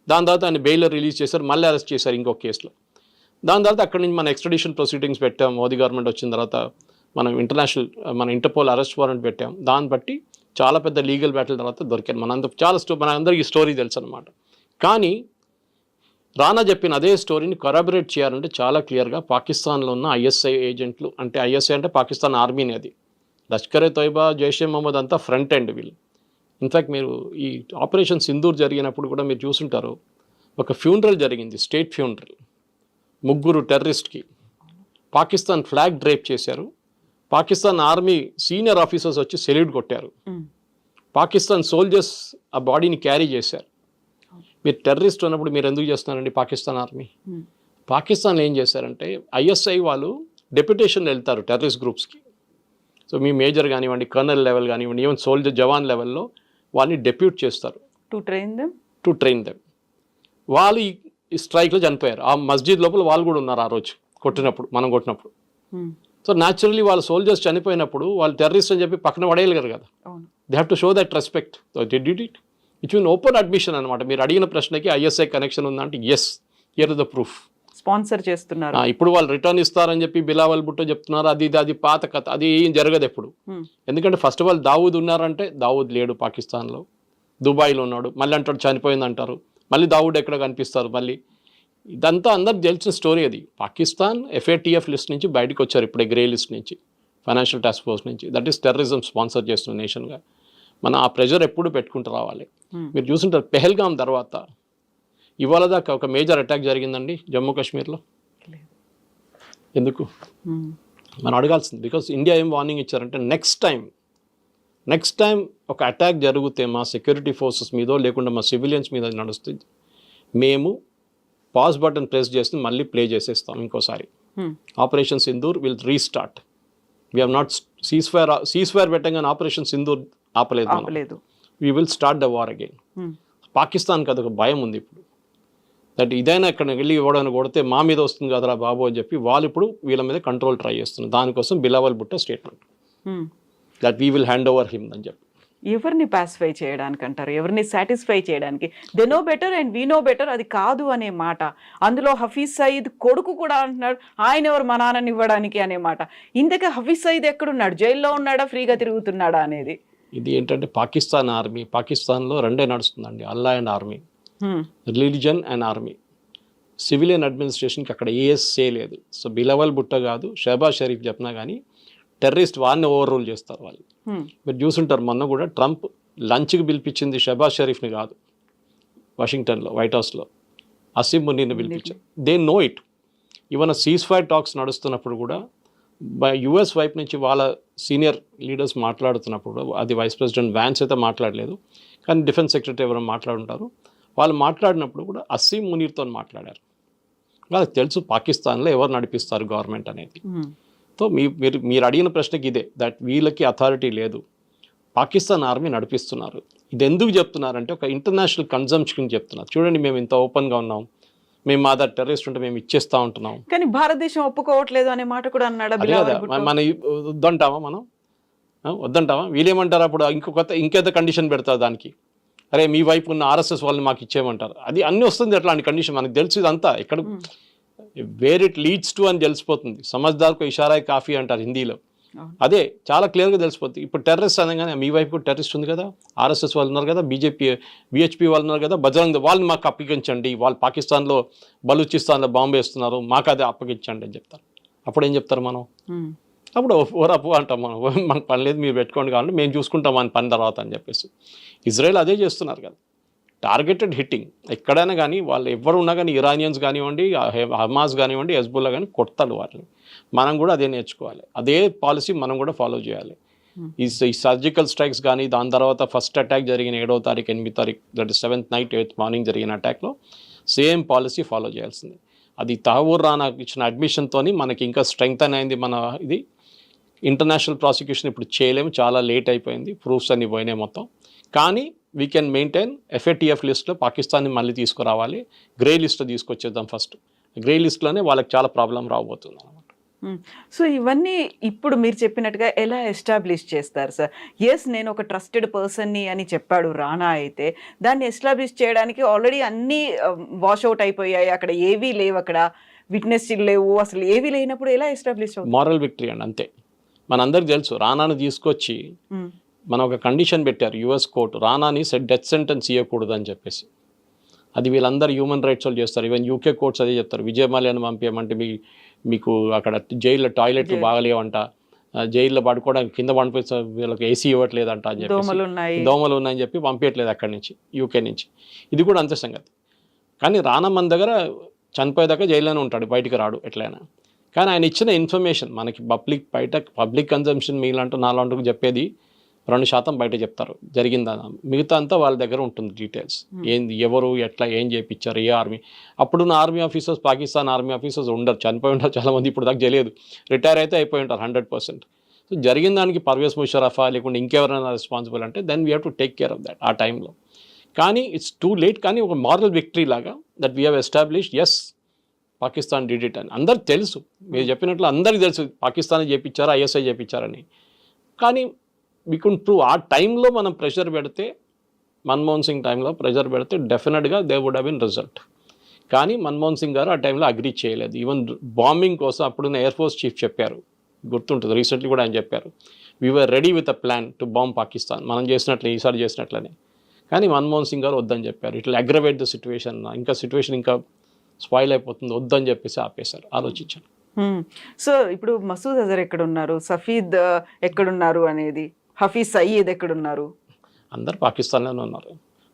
దాని తర్వాత ఆయన బెయిల్ రిలీజ్ చేశారు. మళ్ళీ అరెస్ట్ చేశారు ఇంకొక కేసులో. దాని తర్వాత అక్కడి నుంచి మన ఎక్స్ట్రడిషన్ ప్రొసీడింగ్స్ పెట్టాం మోదీ గవర్నమెంట్ వచ్చిన తర్వాత మనం ఇంటర్నేషనల్ మన ఇంటర్పోల్ అరెస్ట్ వారెంట్ పెట్టాం. దాన్ని బట్టి చాలా పెద్ద లీగల్ బ్యాటిల్ తర్వాత దొరికారు మనందరూ చాలా స్టో మన అందరికీ స్టోరీ తెలుసు అనమాట కానీ రానా చెప్పిన అదే స్టోరీని కొరాబరేట్ చేయాలంటే చాలా క్లియర్గా పాకిస్తాన్లో ఉన్న ఐఎస్ఐ ఏజెంట్లు అంటే ఐఎస్ఐ అంటే పాకిస్తాన్ ఆర్మీని అది. లష్కర్ ఏ తోయిబా జైషే మహమ్మద్ అంతా ఫ్రంట్ ఎండ్ వీళ్ళు. ఇన్ఫ్యాక్ట్ మీరు ఈ ఆపరేషన్ సింధూర్ జరిగినప్పుడు కూడా మీరు చూసుంటారు. ఒక ఫ్యూనరల్ జరిగింది స్టేట్ ఫ్యూనరల్ ముగ్గురు టెర్రరిస్ట్కి పాకిస్తాన్ ఫ్లాగ్ డ్రేప్ చేశారు. పాకిస్తాన్ ఆర్మీ సీనియర్ ఆఫీసర్స్ వచ్చి సెల్యూట్ కొట్టారు. పాకిస్తాన్ సోల్జర్స్ ఆ బాడీని క్యారీ చేశారు. మీరు టెర్రరిస్ట్ ఉన్నప్పుడు మీరు ఎందుకు చేస్తున్నారండి పాకిస్తాన్ ఆర్మీ? పాకిస్తాన్ ఏం చేశారంటే ఐఎస్ఐ వాళ్ళు డెప్యుటేషన్ వెళ్తారు టెర్రరిస్ట్ గ్రూప్స్కి. సో మీ మేజర్ కానివ్వండి కర్నల్ లెవెల్ కానివ్వండి ఈవెన్ సోల్జర్ జవాన్ లెవెల్లో వాళ్ళని డెప్యూట్ చేస్తారు. To train them to train them వాళ్ళు ఈ- ఈ స్ట్రైక్లో చనిపోయారు. ఆ మస్జిద్ లోపల వాళ్ళు కూడా ఉన్నారు ఆ రోజు కొట్టినప్పుడు మనం కొట్టినప్పుడు. సో న్యాచురల్లీ వాళ్ళ సోల్జర్స్ చనిపోయినప్పుడు వాళ్ళు టెర్రరిస్ట్ అని చెప్పి పక్కన పడేయలేరు కదా. They have to show that respect did it it it's mean open admission అనమాట మీరు అడిగిన ప్రశ్నకి ఐఎస్ఐ కనెక్షన్ ఉందంటే yes here the proof sponsor చేస్తున్నారు. ఇప్పుడు వాళ్ళు రిటర్న్ ఇస్తారని చెప్పి బిలావల్ బుట్టో చెప్తున్నారు. అది ఇది అది పాత కథ. అది ఏం జరగదు ఎప్పుడు. Hmm. ఎందుకంటే ఫస్ట్ ఆఫ్ ఆల్ దావూద్ ఉన్నారంటే దావూద్ లేడు పాకిస్తాన్లో. దుబాయ్లో ఉన్నాడు. మళ్ళీ అంటాడు చనిపోయింది అంటారు మళ్ళీ దావూద్ ఎక్కడ కనిపిస్తారు మళ్ళీ? ఇదంతా అందరికి తెలిసిన స్టోరీ అది. పాకిస్తాన్ ఎఫ్ఏటిఎఫ్ లిస్ట్ నుంచి బయటకు వచ్చారు ఇప్పుడే గ్రే లిస్ట్ నుంచి ఫైనాన్షియల్ టాస్క్ ఫోర్స్ నుంచి. దట్ ఈస్ టెర్రరిజం స్పాన్సర్ చేస్తున్న నేషన్గా మనం ఆ ప్రెషర్ ఎప్పుడు పెట్టుకుంటూ రావాలి. Hmm. మీరు చూసుంటారు పెహల్గామ్ తర్వాత ఇవాళ దాకా ఒక మేజర్ అటాక్ జరిగిందండి జమ్మూ కాశ్మీర్లో. ఎందుకు? Hmm. మనం అడగాల్సింది బికాస్ ఇండియా ఏం వార్నింగ్ ఇచ్చారంటే నెక్స్ట్ టైం నెక్స్ట్ టైం ఒక అటాక్ జరిగితే మా సెక్యూరిటీ ఫోర్సెస్ మీదో లేకుండా మా సివిలియన్స్ మీద నడుస్తుంది. మేము పాస్ బటన్ ప్రెస్ చేసి మళ్ళీ ప్లే చేసేస్తాం ఇంకోసారి. Operation Sindoor will restart we have not cease fire cease fire పెట్టగానే ఆపరేషన్ సింధూర్ ఆపలేదు we will start the war again. పాకిస్తాన్కి అదొక భయం ఉంది ఇప్పుడు. దట్ ఇదైనా ఇక్కడ వెళ్ళి ఇవ్వడానికి కొడితే మా మీద వస్తుంది కదరా బాబు అని చెప్పి వాళ్ళు ఇప్పుడు వీళ్ళ మీద కంట్రోల్ ట్రై చేస్తున్నారు. దానికోసం Bilawal Bhutto statement. That we will hand over him అని చెప్పి. ఎవరిని పాసిఫై చేయడానికి అంటారు ఎవరిని సాటిస్ఫై చేయడానికి? They know better and we know better అది కాదు అనే మాట. అందులో హఫీజ్ సయీద్ కొడుకు కూడా అంటున్నాడు ఆయన ఎవరు? మా నాన్నని ఇవ్వడానికి అనే మాట. ఇంతకీ హఫీజ్ సయీద్ ఎక్కడున్నాడు? జైల్లో ఉన్నాడా? ఫ్రీగా తిరుగుతున్నాడా అనేది. ఇది ఏంటంటే పాకిస్తాన్ ఆర్మీ. పాకిస్తాన్లో రెండే నడుస్తుందండి. Allah and army. Religion and army. Civilian అడ్మినిస్ట్రేషన్కి అక్కడ ఏఎస్ఏ లేదు. సో బిలవల్ బుట్ట కాదు షహబాజ్ షరీఫ్ చెప్పినా కానీ టెర్రరిస్ట్ వారిని ఓవర్ రూల్ చేస్తారు వాళ్ళు. మీరు చూసుంటారు మొన్న కూడా ట్రంప్ లంచ్కి పిలిపించింది షహబాజ్ షరీఫ్ని కాదు వాషింగ్టన్లో వైట్ హౌస్లో. అసీం మునీర్ని పిలిపించారు. They know it even cease fire talks నడుస్తున్నప్పుడు కూడా యుఎస్ వైపు నుంచి వాళ్ళ సీనియర్ లీడర్స్ మాట్లాడుతున్నప్పుడు అది వైస్ ప్రెసిడెంట్ వ్యాన్స్ అయితే మాట్లాడలేదు కానీ డిఫెన్స్ సెక్రటరీ ఎవరైనా మాట్లాడుంటారు. వాళ్ళు మాట్లాడినప్పుడు కూడా అసీం మునీర్తో మాట్లాడారు. వాళ్ళకి తెలుసు పాకిస్తాన్లో ఎవరు నడిపిస్తారు గవర్నమెంట్ అనేది. Hmm. సో మీ మీరు మీరు అడిగిన ప్రశ్నకి ఇదే దట్ వీళ్ళకి అథారిటీ లేదు. పాకిస్తాన్ ఆర్మీ నడిపిస్తున్నారు. ఇది ఎందుకు చెప్తున్నారంటే ఒక ఇంటర్నేషనల్ కన్జంప్షన్ చెప్తున్నారు. చూడండి మేము ఇంత ఓపెన్గా ఉన్నాం. మేము మా దగ్గర టెర్రరిస్ట్ ఉంటే మేము ఇచ్చేస్తా ఉంటున్నాం. కానీ భారతదేశం ఒప్పుకోవట్లేదు అనే మాట కూడా అన్నాడు. మన వద్దంటావా మనం? వద్దంటావా? వీళ్ళేమంటారు అప్పుడు? ఇంకొక ఇంకేదో కండిషన్ పెడతారు దానికి? అరే మీ వైపు ఉన్న ఆర్ఎస్ఎస్ వాళ్ళని మాకు ఇచ్చేయమంటారు. అది అన్ని వస్తుంది అట్లాంటి కండిషన్ మనకు తెలుసు ఇదంతా. ఇక్కడ వేర్ ఇట్ లీడ్స్ టు అని తెలిసిపోతుంది. సమజ్దార్కు ఇషారా కాఫీ అంటారు హిందీలో. అదే చాలా క్లియర్గా తెలిసిపోతుంది. ఇప్పుడు టెర్రరిస్ట్ అనగానే మీ వైపు టెర్రరిస్ట్ ఉంది కదా? ఆర్ఎస్ఎస్ వాళ్ళు ఉన్నారు కదా? బీజేపీ విహెచ్పి వాళ్ళు ఉన్నారు కదా? బజరంగ్ వాళ్ళని మాకు అప్పగించండి. వాళ్ళు పాకిస్తాన్లో బలూచిస్తాన్లో బాంబు వేస్తున్నారు. మాకు అది అప్పగించండి అని చెప్తారు. అప్పుడు ఏం చెప్తారు మనం. అప్పుడు ఓరపు అంటాం మనం. మాకు పని లేదు మీరు పెట్టుకోండి కావాలంటే మేము చూసుకుంటాం అని పని తర్వాత అని చెప్పేసి. ఇజ్రాయెల్ అదే చేస్తున్నారు కదా? Targeted hitting. ఎక్కడైనా కానీ వాళ్ళు ఎవరు ఉన్నా కానీ ఇరానియన్స్ కానివ్వండి హమాస్ కానివ్వండి హెజ్బుల్లా కానీ కొడతాడు వాళ్ళని. మనం కూడా అదే నేర్చుకోవాలి. అదే పాలసీ మనం కూడా ఫాలో చేయాలి. ఈ ఈ సర్జికల్ స్ట్రైక్స్ కానీ దాని తర్వాత ఫస్ట్ అటాక్ జరిగిన ఏడవ తారీఖు ఎనిమిది తారీఖు that seventh night eighth morning జరిగిన అటాక్లో సేమ్ పాలసీ ఫాలో చేయాల్సింది. అది తహవూర్ రానా ఇచ్చిన అడ్మిషన్తోని మనకి ఇంకా స్ట్రెంగ్త్ అయింది మన ఇది. ఇంటర్నేషనల్ ప్రాసిక్యూషన్ ఇప్పుడు చేయలేము. చాలా లేట్ అయిపోయింది. ప్రూఫ్స్ అన్ని పోయినాయి మొత్తం. కానీ వీ కెన్ మెయింటైన్ ఎఫ్ఏటిఎఫ్ లిస్ట్లో పాకిస్తాన్ని మళ్ళీ తీసుకురావాలి. గ్రే లిస్ట్లో తీసుకొచ్చేద్దాం ఫస్ట్ గ్రే లిస్ట్లోనే వాళ్ళకి చాలా ప్రాబ్లం రాబోతుంది అనమాట. సో ఇవన్నీ ఇప్పుడు మీరు చెప్పినట్టుగా ఎలా ఎస్టాబ్లిష్ చేస్తారు సార్ ఎస్ నేను ఒక ట్రస్టెడ్ పర్సన్ని అని చెప్పాడు రానా అయితే. దాన్ని ఎస్టాబ్లిష్ చేయడానికి ఆల్రెడీ అన్నీ వాష్ అవుట్ అయిపోయాయి. అక్కడ ఏవీ లేవు అక్కడ. విట్నెస్ లేవు. అసలు ఏవీ లేనప్పుడు ఎలా ఎస్టాబ్లిష్ అవుతుంది మారల్ విక్టరీ అండి అంతే. మనందరికి తెలుసు రానాను తీసుకొచ్చి ఉమ్. మన ఒక కండిషన్ పెట్టారు యుఎస్ కోర్టు రానాని సెట్ డెత్ సెంటెన్స్ ఇవ్వకూడదు అని చెప్పేసి. అది వీళ్ళందరూ హ్యూమన్ రైట్స్ వాళ్ళు చేస్తారు. ఈవెన్ యూకే కోర్ట్స్ అదే చెప్తారు. విజయ మాల్యాన్ని పంపించమంటే మీ మీకు అక్కడ జైల్లో టాయిలెట్లు బాగలేవంట. జైల్లో పడుకోవడానికి కింద పంపిస్తే వీళ్ళకి ఏసీ ఇవ్వట్లేదంట అని చెప్పేసి. దోమలు ఉన్నాయి. దోమలు ఉన్నాయని చెప్పి పంపించట్లేదు అక్కడి నుంచి యూకే నుంచి. ఇది కూడా అంతే సంగతి. కానీ రానా మన దగ్గర చనిపోయేదాకా జైల్లోనే ఉంటాడు బయటికి రాడు ఎట్లయినా. కానీ ఆయన ఇచ్చిన ఇన్ఫర్మేషన్ మనకి పబ్లిక్ బయట పబ్లిక్ కన్జంప్షన్ మీలాంటి నాలాంటి చెప్పేది రెండు శాతం బయట చెప్తారు. జరిగిందని మిగతా అంతా వాళ్ళ దగ్గర ఉంటుంది డీటెయిల్స్ ఏంది? ఎవరు? ఎట్లా? ఏం చేయించారు ఏ ఆర్మీ అప్పుడున్న army officers Pakistan army officers ఉండరు. చనిపోయి ఉంటారు చాలామంది. ఇప్పుడు దాకా తెలియదు రిటైర్ అయితే అయిపోయి ఉంటారు హండ్రెడ్ పర్సెంట్ సో జరిగిన దానికి పర్వేజ్ ముషరఫా లేకుంటే ఇంకెవరైనా రెస్పాన్సిబుల్ అంటే then we have to take care of that ఆ టైంలో కానీ ఇట్స్ టూ లేట్ కానీ ఒక మారల్ విక్టరీ లాగా that we have establish yes Pakistan did it అని. అందరికి తెలుసు. మీరు చెప్పినట్లు అందరికీ తెలుసు. పాకిస్తాన్ చేపించారా ఐఎస్ఐ చేపించారని కానీ వీ కున్ ప్రూవ్ ఆ టైంలో మనం ప్రెషర్ పెడితే మన్మోహన్ సింగ్ టైంలో ప్రెషర్ పెడితే డెఫినెట్గా they would have in result కానీ మన్మోహన్ సింగ్ గారు ఆ టైంలో అగ్రీ చేయలేదు ఈవెన్ బాంబింగ్ కోసం అప్పుడున్న ఎయిర్ ఫోర్స్ చీఫ్ చెప్పారు గుర్తుంటుంది రీసెంట్లీ కూడా ఆయన చెప్పారు we're ready with a plan to bomb Pakistan మనం చేసినట్లే ఈసారి చేసినట్లనే కానీ మన్మోహన్ సింగ్ గారు వద్దని చెప్పారు ఇట్లా అగ్రవేట్ ద సిచ్యువేషన్ ఇంకా సిచ్యువేషన్ ఇంకా స్పాయిల్ అయిపోతుంది వద్దని చెప్పేసి ఆపేశారు ఆలోచించాను సో ఇప్పుడు మసూద్ అజర్ ఎక్కడున్నారు సఫీద్ ఎక్కడున్నారు అనేది హఫీజ్ సయీద్ ఎక్కడున్నారు? అందరు పాకిస్తాన్లోనే ఉన్నారు.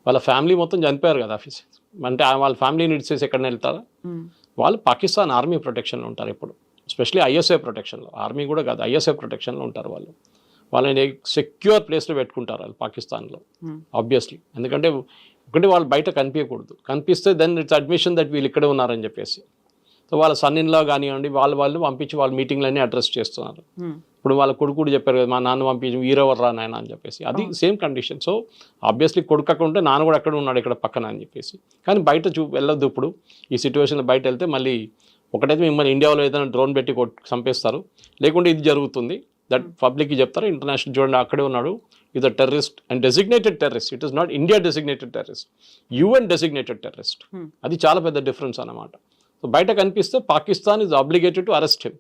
వాళ్ళ ఫ్యామిలీ మొత్తం చనిపోయారు కదా ఆఫీస్ అంటే వాళ్ళ ఫ్యామిలీని ఇడిచేసి ఎక్కడనే వెళ్తారా? హ్మ్. వాళ్ళు పాకిస్తాన్ ఆర్మీ ప్రొటెక్షన్లో ఉంటారు ఇప్పుడు. Especially ISI ప్రొటెక్షన్లో. ఆర్మీ కూడా కాదు ఐఎస్ఐ ప్రొటెక్షన్లో ఉంటారు వాళ్ళు. వాళ్ళని సెక్యూర్ ప్లేస్లో పెట్టుకుంటారు వాళ్ళు పాకిస్తాన్లో. ఆబ్వియస్లీ ఎందుకంటే ఒకటి వాళ్ళు బయట కనిపించకూడదు. కనిపిస్తే దెన్ ఇట్స్ అడ్మిషన్ దట్ వీళ్ళు ఇక్కడే ఉన్నారని చెప్పేసి. సో వాళ్ళ సన్నిన్లో కానివ్వండి వాళ్ళు వాళ్ళు పంపించి వాళ్ళ మీటింగ్లన్నీ అడ్రస్ చేస్తున్నారు. హ్మ్. ఇప్పుడు వాళ్ళ కొడుకు కూడా చెప్పారు కదా మా నాన్న పంపించి వీరెవరు రా నాయన అని చెప్పేసి. అది సేమ్ కండిషన్ సో ఆబ్వియస్లీ కొడుకు అక్కడ ఉంటే నాన్న కూడా అక్కడ ఉన్నాడు ఇక్కడ పక్కన అని చెప్పేసి. కానీ బయట చూ వెళ్ళొద్దు ఇప్పుడు. ఈ సిచ్యువేషన్లో బయట వెళ్తే మళ్ళీ ఒకటైతే మిమ్మల్ని ఇండియాలో ఏదైనా డ్రోన్ పెట్టి చంపేస్తారు. లేకుంటే ఇది జరుగుతుంది. దట్ పబ్లిక్కి చెప్తారు ఇంటర్నేషనల్ చూడండి అక్కడే ఉన్నాడు. ఇది terrorist and designated terrorist it is not India designated terrorist UN designated terrorist Hmm. అది చాలా పెద్ద డిఫరెన్స్ అన్నమాట. సో బయట కనిపిస్తే Pakistan is obligated to arrest him.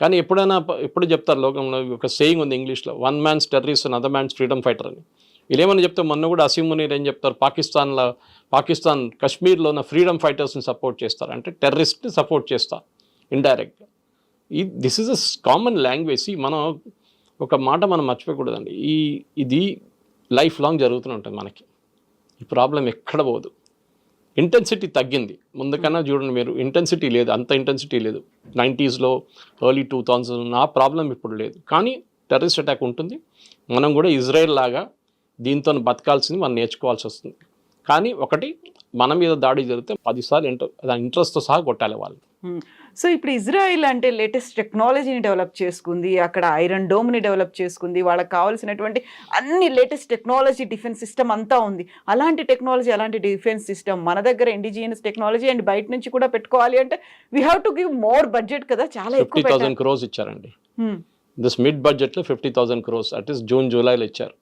కానీ ఎప్పుడైనా ఎప్పుడు చెప్తారు లోకంలో? ఒక సేయింగ్ ఉంది ఇంగ్లీష్లో one man's terrorist and other man's freedom fighter అని. వీళ్ళేమని చెప్తే మొన్న కూడా అసీం మునీర్ ఏం చెప్తారు? పాకిస్తాన్లో పాకిస్తాన్ కశ్మీర్లో ఉన్న ఫ్రీడమ్ ఫైటర్స్ని సపోర్ట్ చేస్తారు. అంటే టెర్రరిస్ట్ని సపోర్ట్ చేస్తారు ఇండైరెక్ట్గా ఈ this is a common language మనం ఒక మాట మనం మర్చిపోకూడదండి. ఈ ఇది లైఫ్ లాంగ్ జరుగుతూనే ఉంటుంది మనకి. ఈ ప్రాబ్లం ఎక్కడ పోదు. ఇంటెన్సిటీ తగ్గింది. ముందుకన్నా చూడండి మీరు ఇంటెన్సిటీ లేదు అంత ఇంటెన్సిటీ లేదు. నైంటీస్లో ఎర్లీ టూ థౌజండ్ ఆ ప్రాబ్లం ఇప్పుడు లేదు. కానీ టెర్రరిస్ట్ అటాక్ ఉంటుంది. మనం కూడా ఇజ్రాయెల్ లాగా దీంతో బతకాల్సింది మనం నేర్చుకోవాల్సి వస్తుంది. కానీ ఒకటి మన మీద దాడి జరిగితే పదిసార్లు ఇంటర్ ఇంట్రెస్ట్తో సహా కొట్టాలి వాళ్ళు హ్మ్. సో ఇప్పుడు ఇజ్రాయిల్ అంటే లేటెస్ట్ టెక్నాలజీని డెవలప్ చేసుకుంది అక్కడ ఐరన్ డోమ్ని డెవలప్ చేసుకుంది వాళ్ళకి కావాల్సినటువంటి అన్ని లేటెస్ట్ టెక్నాలజీ డిఫెన్స్ సిస్టమ్ అంతా ఉంది. అలాంటి టెక్నాలజీ అలాంటి డిఫెన్స్ సిస్టమ్ మన దగ్గర ఇండిజినియస్ టెక్నాలజీ అండ్ బయట నుంచి కూడా పెట్టుకోవాలి అంటే we have to give more budget కదా చాలా ఫిఫ్టీ ఎక్కువ థౌసండ్ క్రోస్ ఇచ్చారండి. దిస్ మిడ్ బడ్జెట్లో fifty thousand crores at least June జూలైలో ఇచ్చారు.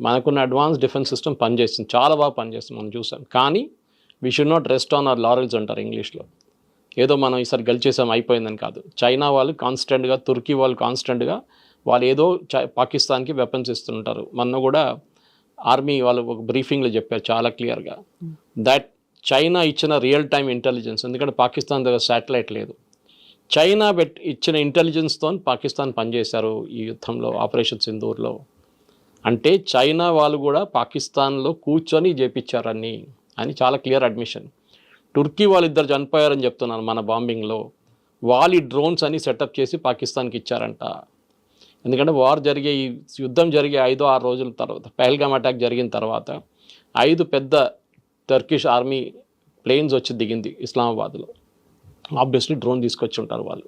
మనకున్న అడ్వాన్స్ డిఫెన్స్ సిస్టమ్ పనిచేస్తుంది చాలా బాగా పనిచేస్తుంది మనం చూసాం. కానీ we should not rest on our laurels అంటారు ఇంగ్లీష్లో. ఏదో మనం ఈసారి గెలిచేసాం అయిపోయిందని కాదు. చైనా వాళ్ళు కాన్స్టెంట్గా తుర్కీ వాళ్ళు కాన్స్టెంట్గా వాళ్ళు ఏదో చై- పాకిస్తాన్కి వెపన్స్ ఇస్తుంటారు. మొన్న కూడా ఆర్మీ వాళ్ళు ఒక బ్రీఫింగ్లో చెప్పారు చాలా క్లియర్గా దట్ చైనా ఇచ్చిన రియల్ టైమ్ ఇంటెలిజెన్స్ ఎందుకంటే పాకిస్తాన్ దగ్గర శాటిలైట్ లేదు. చైనా పెట్ ఇచ్చిన ఇంటెలిజెన్స్తో పాకిస్తాన్ పనిచేశారు ఈ యుద్ధంలో ఆపరేషన్ సింధూర్లో. అంటే చైనా వాళ్ళు కూడా పాకిస్తాన్లో కూర్చొని చేపించారని అని చాలా క్లియర్ అడ్మిషన్ టుర్కీ వాళ్ళిద్దరు చనిపోయారని చెప్తున్నారు మన బాంబింగ్లో. వాళ్ళు ఈ డ్రోన్స్ అని సెటప్ చేసి పాకిస్తాన్కి ఇచ్చారంట. ఎందుకంటే వార్ జరిగే ఈ యుద్ధం జరిగే ఐదో ఆరు రోజుల తర్వాత పెహల్గామ్ అటాక్ జరిగిన తర్వాత ఐదు పెద్ద టర్కిష్ ఆర్మీ ప్లేన్స్ వచ్చి దిగింది ఇస్లామాబాద్లో. ఆబ్వియస్లీ డ్రోన్ తీసుకొచ్చి ఉంటారు వాళ్ళు.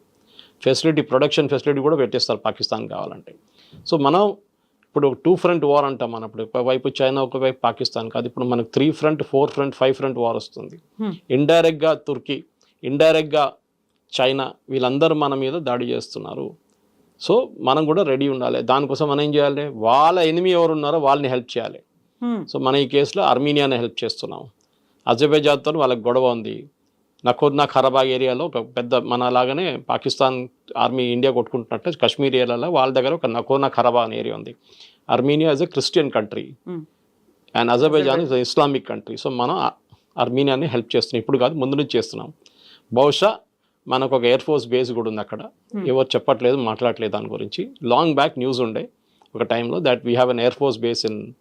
ఫెసిలిటీ ప్రొడక్షన్ ఫెసిలిటీ కూడా పెట్టేస్తారు పాకిస్తాన్ కావాలంటే. సో మనం ఇప్పుడు టూ ఫ్రంట్ వార్ అంటాం మనం ఇప్పుడు. ఒకవైపు చైనా ఒకవైపు పాకిస్తాన్ కాదు. ఇప్పుడు మనకు three front four front five front war వస్తుంది. Hmm. ఇండైరెక్ట్గా తుర్కీ ఇండైరెక్ట్గా చైనా వీళ్ళందరూ మన మీద దాడి చేస్తున్నారు. సో మనం కూడా రెడీ ఉండాలి. దానికోసం మనం ఏం చేయాలి? వాళ్ళ ఎనిమి ఎవరు ఉన్నారో వాళ్ళని హెల్ప్ చేయాలి. Hmm. సో మన ఈ కేసులో అర్మీనియానే హెల్ప్ చేస్తున్నాం అజర్బైజాన్తో వాళ్ళకి గొడవ ఉంది. నకోర్నా ఖరాబాగ్ ఏరియాలో ఒక పెద్ద మన లాగానే పాకిస్తాన్ ఆర్మీ ఇండియా కొట్టుకుంటున్నట్టు కాశ్మీర్ ఏరియాలో వాళ్ళ దగ్గర ఒక నకోర్నా ఖరాబా అనే ఏరియా ఉంది. Armenia is a Christian country Hmm. And Azerbaijan is Islamic country so మనం అర్మీనియాని హెల్ప్ చేస్తున్నాం. ఇప్పుడు కాదు ముందు నుంచి చేస్తున్నాం. బహుశా మనకు ఒక ఎయిర్ ఫోర్స్ బేస్ కూడా ఉంది అక్కడ. ఎవరు చెప్పట్లేదు మాట్లాడలేదు దాని గురించి. లాంగ్ బ్యాక్ న్యూస్ ఉండే ఒక టైంలో that we have an air force base in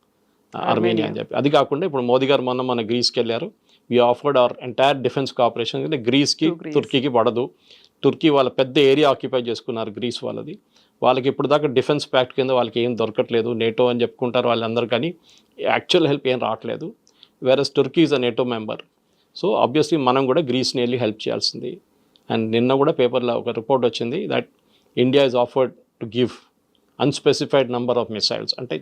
Armenia అని చెప్పి. అది కాకుండా ఇప్పుడు మోదీ గారు మొన్న మన గ్రీస్కి వెళ్ళారు. We offered our entire defence cooperation అంటే గ్రీస్కి. తుర్కీకి పడదు. తుర్కీ వాళ్ళ పెద్ద ఏరియా ఆక్యుపై చేసుకున్నారు గ్రీస్ వాళ్ళది. వాళ్ళకి ఇప్పుడు దాకా డిఫెన్స్ ప్యాక్ట్ కింద వాళ్ళకి ఏం దొరకట్లేదు. నేటో అని చెప్పుకుంటారు వాళ్ళందరూ కానీ యాక్చువల్ హెల్ప్ ఏం రావట్లేదు. Whereas Turkey is a NATO member so obviously మనం కూడా గ్రీస్ని వెళ్ళి హెల్ప్ చేయాల్సింది. అండ్ నిన్న కూడా పేపర్లో ఒక రిపోర్ట్ వచ్చింది that India is offered to give unspecified number of missiles అంటే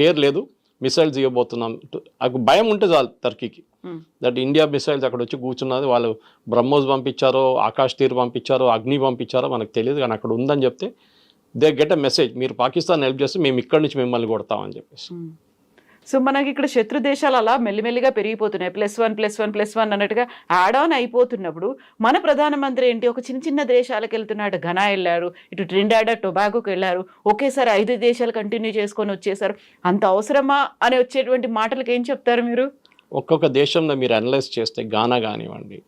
పేరు లేదు. మిసైల్స్ ఇవ్వబోతున్నాం. నాకు భయం ఉంటే చాలు టర్కీకి. Hmm. దట్ ఇండియా మిసైల్స్ అక్కడ వచ్చి కూర్చున్నది వాళ్ళు బ్రహ్మోస్ పంపించారో ఆకాష్ తీర్ పంపించారో అగ్ని పంపించారో మనకు తెలియదు కానీ అక్కడ ఉందని చెప్తే దే గెట్ అ మెసేజ్. మీరు పాకిస్తాన్ హెల్ప్ చేస్తే మేము ఇక్కడి నుంచి మిమ్మల్ని కొడతామని చెప్పేసి. సో మనకి ఇక్కడ శత్రు దేశాలు అలా మెల్లిమెల్లిగా పెరిగిపోతున్నాయి. Plus one plus one plus one అన్నట్టుగా యాడ్ ఆన్ అయిపోతున్నప్పుడు మన ప్రధానమంత్రి ఏంటి? ఒక చిన్న చిన్న దేశాలకు వెళ్తున్నాడు ఘనా వెళ్ళారు ఇటు ట్రిండాడా టొబాగోకి వెళ్ళారు ఒకేసారి ఐదు దేశాలు కంటిన్యూ చేసుకొని వచ్చేసారు. అంత అవసరమా అని వచ్చేటువంటి మాటలకు ఏం చెప్తారు మీరు? ఒక్కొక్క దేశంలో మీరు అనలైజ్ చేస్తే గానా కానివ్వండి